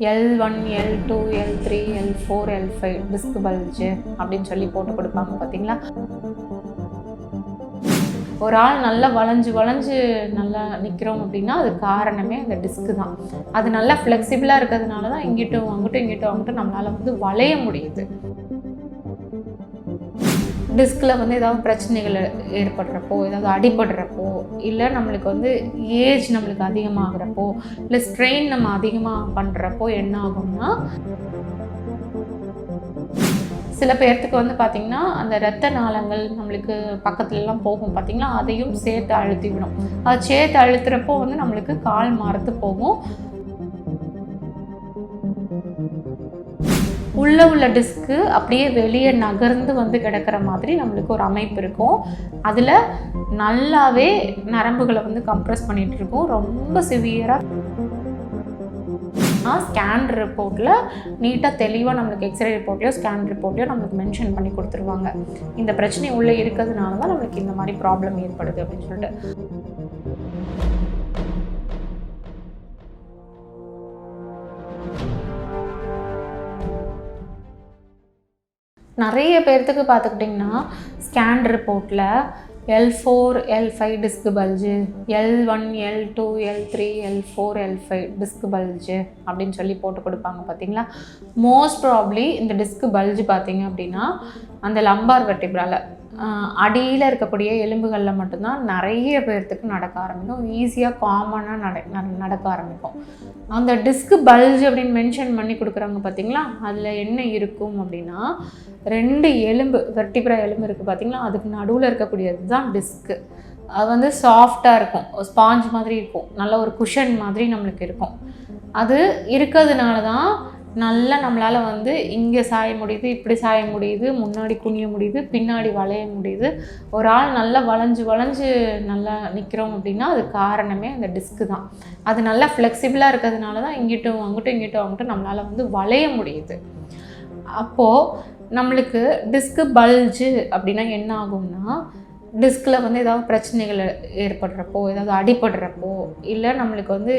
L one L two L three L four L five disc bulge அப்படின்னு சொல்லி போட்டு கொடுப்பாங்க பார்த்தீங்களா? ஒரு ஆள் நல்லா வளைஞ்சு வளைஞ்சு நல்லா நிற்கிறோம் அப்படின்னா அது காரணமே அந்த டிஸ்க்கு தான். அது நல்லா ஃப்ளெக்சிபிளாக இருக்கிறதுனால தான் இங்கிட்டும் அங்கிட்டும் இங்கிட்டும் அங்கிட்டும் நம்மளால் வந்து வளைய முடியுது. டிஸ்கில் வந்து ஏதாவது பிரச்சனைகள் ஏற்படுறப்போ ஏதாவது அடிபடுறப்போ இல்லை நம்மளுக்கு வந்து ஏஜ் நம்மளுக்கு அதிகமாகிறப்போ இல்லை ஸ்ட்ரெயின் நம்ம அதிகமாக பண்ணுறப்போ என்ன ஆகும்னா சில பேர்த்துக்கு வந்து பார்த்திங்கன்னா அந்த இரத்த நாளங்கள் நம்மளுக்கு பக்கத்துலலாம் போகும் பார்த்திங்கன்னா அதையும் சேர்த்து அழுத்தி விடும். அது சேர்த்து அழுத்துறப்போ வந்து நம்மளுக்கு கால் மறந்து போகும். உள்ளே உள்ள டிஸ்க்கு அப்படியே வெளியே நகர்ந்து வந்து கிடக்கிற மாதிரி நம்மளுக்கு ஒரு அமைப்பு இருக்கும். அதில் நல்லாவே நரம்புகளை வந்து கம்ப்ரெஸ் பண்ணிகிட்டு இருக்கும். ரொம்ப சிவியராக ஸ்கேன் ரிப்போர்ட்டில் நீட்டாக தெளிவாக நம்மளுக்கு எக்ஸ்ரே ரிப்போர்ட்லையோ ஸ்கேன் ரிப்போர்ட்லையோ நம்மளுக்கு மென்ஷன் பண்ணி கொடுத்துருவாங்க. இந்த பிரச்சனை உள்ளே இருக்கிறதுனால தான் நம்மளுக்கு இந்த மாதிரி ப்ராப்ளம் ஏற்படுது அப்படின்னு சொல்லிட்டு. நிறைய பேர்த்துக்கு பார்த்துக்கிட்டிங்கன்னா ஸ்கேன் ரிப்போர்ட்டில் L four L five disc bulge L one L two L three L four L five disc bulge அப்படின்னு சொல்லி போட்டு கொடுப்பாங்க பார்த்தீங்களா? மோஸ்ட் ப்ராப்ளி இந்த டிஸ்க் பல்ஜு பார்த்தீங்க அப்படின்னா அந்த லம்பார் வெட்டிப்ரால அடியில் இருக்கக்கூடிய எலும்புகளில் மட்டும்தான் நிறைய பேர்த்துக்கு நடக்க ஆரம்பிக்கும். ஈஸியாக காமனாக நட நடக்க ஆரம்பிக்கும். அந்த டிஸ்க் பல்ஜ் அப்படின்னு மென்ஷன் பண்ணி கொடுக்குறாங்க பார்த்தீங்களா அதில் என்ன இருக்கும் அப்படின்னா ரெண்டு எலும்பு வெர்டிப்ரா எலும்பு இருக்குது பார்த்தீங்களா அதுக்கு நடுவில் இருக்கக்கூடியது தான் டிஸ்க்கு அது வந்து சாஃப்டாக இருக்கும். ஸ்பாஞ்ச் மாதிரி இருக்கும். நல்ல ஒரு குஷன் மாதிரி நம்மளுக்கு இருக்கும். அது இருக்கிறதுனால தான் நல்லா நம்மளால் வந்து இங்கே சாய முடியுது இப்படி சாய முடியுது முன்னாடி குனிய முடியுது பின்னாடி வளைய முடியுது. ஒரு ஆள் நல்லா வளைஞ்சு வளைஞ்சு நல்லா நிற்கிறோம் அப்படின்னா அது காரணமே அந்த டிஸ்க்கு தான். அது நல்லா ஃப்ளெக்சிபிளாக இருக்கிறதுனால தான் இங்கிட்டும் அங்கிட்டும் இங்கிட்டும் அங்கிட்டும் நம்மளால் வந்து வளைய முடியுது. அப்போது நம்மளுக்கு டிஸ்க்கு பல்ஜு அப்படின்னா என்ன ஆகும்னா டிஸ்கில் வந்து ஏதாவது பிரச்சனைகள் ஏற்படுறப்போ ஏதாவது அடிபடுறப்போ இல்லை நம்மளுக்கு வந்து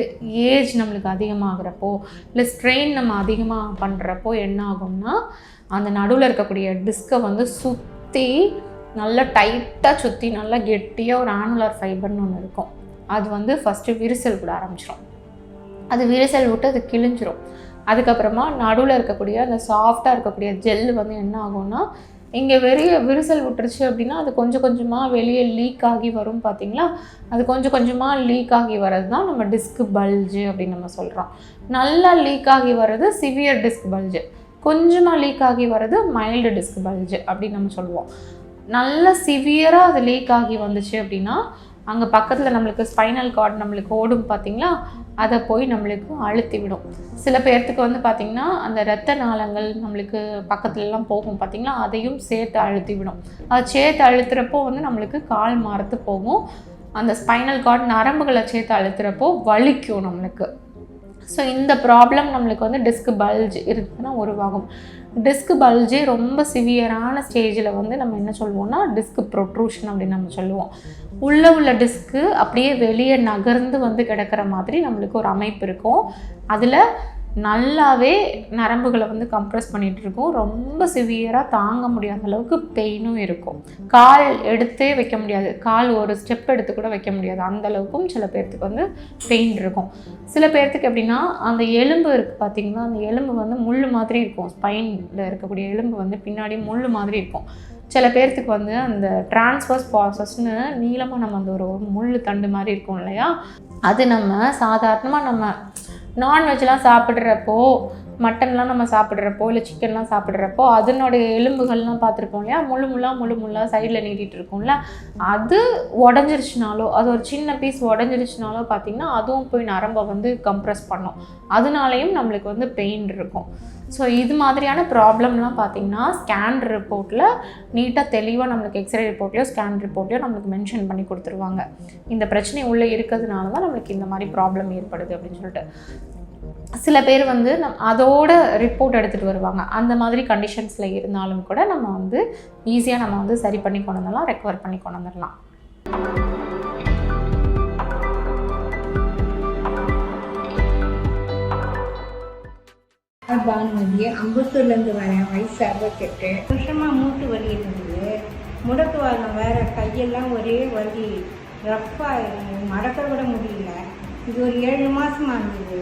ஏஜ் நம்மளுக்கு அதிகமாகிறப்போ இல்லை ஸ்ட்ரெயின் நம்ம அதிகமாக பண்ணுறப்போ என்ன ஆகும்னா அந்த நடுவில் இருக்கக்கூடிய டிஸ்கை வந்து சுற்றி நல்லா டைட்டாக சுற்றி நல்லா கெட்டியாக ஒரு ஆனுலார் ஃபைபர்னு ஒன்று இருக்கும். அது வந்து ஃபஸ்ட்டு விரிசல் விட ஆரம்பிச்சிடும் அது விரிசல் விட்டு அது கிழிஞ்சிரும். அதுக்கப்புறமா நடுவில் இருக்கக்கூடிய அந்த சாஃப்டாக இருக்கக்கூடிய ஜெல் வந்து என்ன ஆகும்னா இங்கே வெறிய விரிசல் விட்டுருச்சு அப்படின்னா அது கொஞ்சம் கொஞ்சமாக வெளியே லீக் ஆகி வரும் பார்த்தீங்களா அது கொஞ்சம் கொஞ்சமாக லீக் ஆகி வர்றது தான் நம்ம டிஸ்க் பல்ஜு அப்படின்னு நம்ம சொல்கிறோம் நல்லா லீக் ஆகி வர்றது சிவியர் டிஸ்க் பல்ஜு கொஞ்சமாக லீக் ஆகி வர்றது மைல்டு டிஸ்க் பல்ஜு அப்படின்னு நம்ம சொல்லுவோம். நல்ல சிவியராக அது லீக் ஆகி வந்துச்சு அப்படின்னா அங்கே பக்கத்தில் நம்மளுக்கு ஸ்பைனல் கார்டு நம்மளுக்கு ஓடும் பார்த்தீங்களா அதை போய் நம்மளுக்கு அழுத்தி விடும். சில பேர்த்துக்கு வந்து பார்த்திங்கன்னா அந்த இரத்த நாளங்கள் நம்மளுக்கு பக்கத்துலலாம் போகும் பார்த்திங்களா அதையும் சேர்த்து அழுத்தி விடும். அது சேர்த்து அழுத்துறப்போ வந்து நம்மளுக்கு கால் மரத்து போகும். அந்த ஸ்பைனல் கார்டு நரம்புகளை சேர்த்து அழுத்துறப்போ வலிக்கும் நம்மளுக்கு. ஸோ இந்த ப்ராப்ளம் நம்மளுக்கு வந்து டிஸ்க் பல்ஜ் இருக்குதுன்னா உருவாகும். டிஸ்க் பல்ஜே ரொம்ப சிவியரான ஸ்டேஜில் வந்து நம்ம என்ன சொல்லுவோம்னா டிஸ்க் ப்ரொட்ரூஷன் அப்படின்னு நம்ம சொல்லுவோம். உள்ளே உள்ள டிஸ்க்கு அப்படியே வெளியே நகர்ந்து வந்து கிடக்கிற மாதிரி நம்மளுக்கு ஒரு அமைப்பு இருக்கும். அதில் நல்லாவே நரம்புகளை வந்து கம்ப்ரெஸ் பண்ணிகிட்டு இருக்கும் ரொம்ப சிவியராக தாங்க முடியாத அளவுக்கு பெயினும் இருக்கும். கால் எடுத்தே வைக்க முடியாது. கால் ஒரு ஸ்டெப் எடுத்து கூட வைக்க முடியாது. அந்த அளவுக்கும் சில பேர்த்துக்கு வந்து பெயின் இருக்கும். சில பேர்த்துக்கு எப்படின்னா அந்த எலும்பு இருக்குது பார்த்திங்கன்னா அந்த எலும்பு வந்து முள் மாதிரி இருக்கும். ஸ்பைனில் இருக்கக்கூடிய எலும்பு வந்து பின்னாடி முள் மாதிரி இருக்கும். சில பேர்த்துக்கு வந்து அந்த டிரான்ஸ்ஃபர்ஸ் ப்ராசஸ்னு நீளமாக நம்ம அந்த ஒரு முள் தண்டு மாதிரி இருக்கும் இல்லையா? அது நம்ம சாதாரணமாக நம்ம நான்வெஜ்லாம் சாப்பிட்றப்போ மட்டன்லாம் நம்ம சாப்பிட்றப்போ இல்லை சிக்கன்லாம் சாப்பிட்றப்போ அதனுடைய எலும்புகள்லாம் பார்த்துருப்போம் இல்லையா? முழு முள்ளா முழு முள்ளாக சைடில் நீட்டிகிட்டு இருக்கும்ல. அது உடஞ்சிருச்சுனாலோ அது ஒரு சின்ன பீஸ் உடஞ்சிருச்சுனாலோ பார்த்திங்கன்னா அதுவும் போய் நரம்பை வந்து கம்ப்ரெஸ் பண்ணும். அதனாலேயும் நம்மளுக்கு வந்து பெயின் இருக்கும். ஸோ இது மாதிரியான ப்ராப்ளம்லாம் பார்த்திங்கன்னா ஸ்கேன் ரிப்போர்ட்டில் நீட்டாக தெளிவாக நம்மளுக்கு எக்ஸ்ரே ரிப்போர்ட்லையோ ஸ்கேன் ரிப்போர்ட்லையோ நம்மளுக்கு மென்ஷன் பண்ணி கொடுத்துருவாங்க. இந்த பிரச்சனை உள்ளே இருக்கிறதுனால தான் நம்மளுக்கு இந்த மாதிரி ப்ராப்ளம் ஏற்படுது அப்படின்னு சொல்லிட்டு. சில பேர் வந்து நம் அதோட ரிப்போர்ட் எடுத்துகிட்டு வருவாங்க. அந்த மாதிரி கண்டிஷன்ஸில் இருந்தாலும் கூட நம்ம வந்து ஈஸியாக நம்ம வந்து சரி பண்ணி கொண்டு வந்துடலாம் ரெக்கவர் பண்ணி கொண்டு வந்துடலாம் பானுமதி அம்பத்தூர்லேருந்து வரேன் வயசு அறுபத்தெட்டு. வருஷமாக மூட்டு வலி இருந்தது. முடக்கு வாரம் வேற கையெல்லாம் ஒரே வலி. ரஃப்பாக மடக்க கூட முடியல. இது ஒரு ஏழு மாதமாக இருந்தது.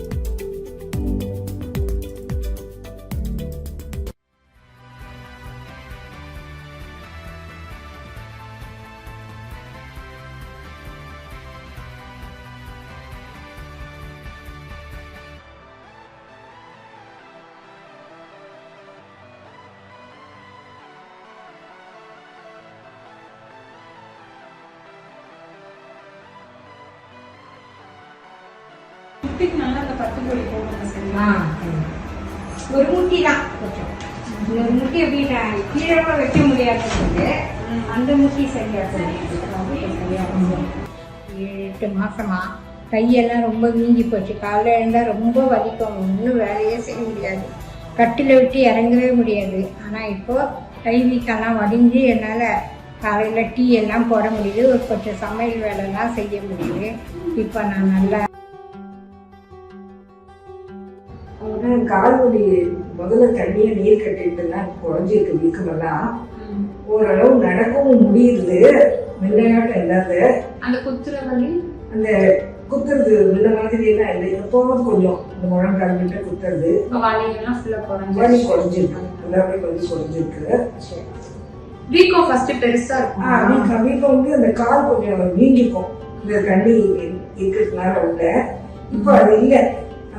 குட்டிக்கு நல்லா அந்த பத்து பொடி போடுங்க ஆ ஒரு முட்டி தான் கொஞ்சம் ஒரு முட்டி எப்படி நான் கீழே கூட வைக்க முடியாதது அந்த முட்டி சரியா. ஏழு எட்டு மாசமா கையெல்லாம் ரொம்ப வீங்கி போச்சு. காலைல எழுந்தால் ரொம்ப வலிக்கும். ஒன்றும் வேலையே செய்ய முடியாது. கட்டில விட்டு இறங்கவே முடியாது. ஆனால் இப்போ கை வீக்கெல்லாம் வடிஞ்சு என்னால் காலையில் டீ எல்லாம் போட முடியுது. ஒரு கொஞ்சம் சமையல் வேலைலாம் செய்ய முடியுது. இப்போ நான் நல்லா ஆனா கால்வலி முதல்ல தண்ணிய நீர் கட்டிட்டுலாம் குறைஞ்சிருக்கு வீக்கமெல்லாம் ஓரளவு நடக்கவும் முடியுது. முன்னையாட்டம் இல்லாத. அந்த குத்துற வலி? அந்த குத்துறது முன்ன மாதிரி எல்லாம் இல்லை. எப்போவும் கொஞ்சம் இந்த முழங்கால் விட்டு குத்துறது. வலி குறைஞ்சிருக்கு. எல்லாமே வலி குறைஞ்சிருக்கு. வீக்கம் ஃபர்ஸ்ட் பெருசா ஆ, இருக்கும் வீக்கம் வீக்கம் வந்து அந்த கால் கொஞ்சம் வீங்கிக்கும் இந்த தண்ணி இருக்கிறதுனால உள்ள. இப்போ அது இல்லை.